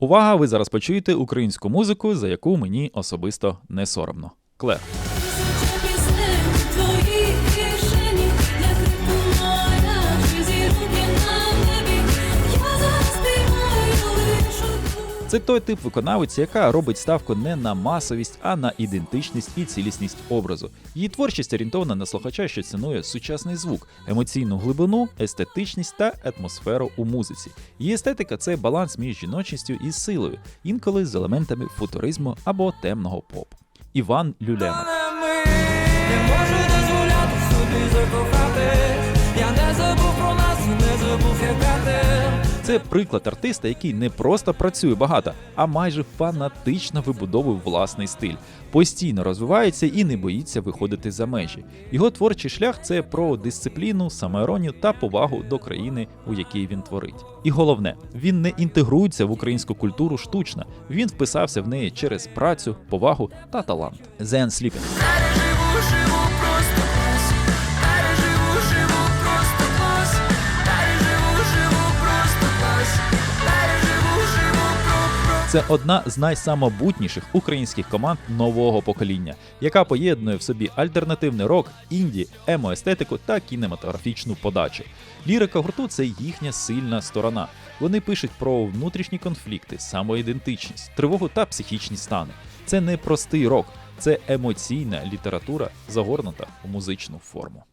Увага! Ви зараз почуєте українську музику, за яку мені особисто не соромно. Клер. Це той тип виконавиці, яка робить ставку не на масовість, а на ідентичність і цілісність образу. Її творчість орієнтована на слухача, що цінує сучасний звук, емоційну глибину, естетичність та атмосферу у музиці. Її естетика це баланс між жіночністю і силою, інколи з елементами футуризму або темного попу. Іван Люленов. Це приклад артиста, який не просто працює багато, а майже фанатично вибудовує власний стиль, постійно розвивається і не боїться виходити за межі. Його творчий шлях це про дисципліну, самоіронію та повагу до країни, у якій він творить. І головне, він не інтегрується в українську культуру штучно. Він вписався в неї через працю, повагу та талант. Zen Sleeping. Це одна з найсамобутніших українських команд нового покоління, яка поєднує в собі альтернативний рок, інді, емоестетику та кінематографічну подачу. Лірика гурту це їхня сильна сторона. Вони пишуть про внутрішні конфлікти, самоідентичність, тривогу та психічні стани. Це не простий рок, це емоційна література, загорнута у музичну форму.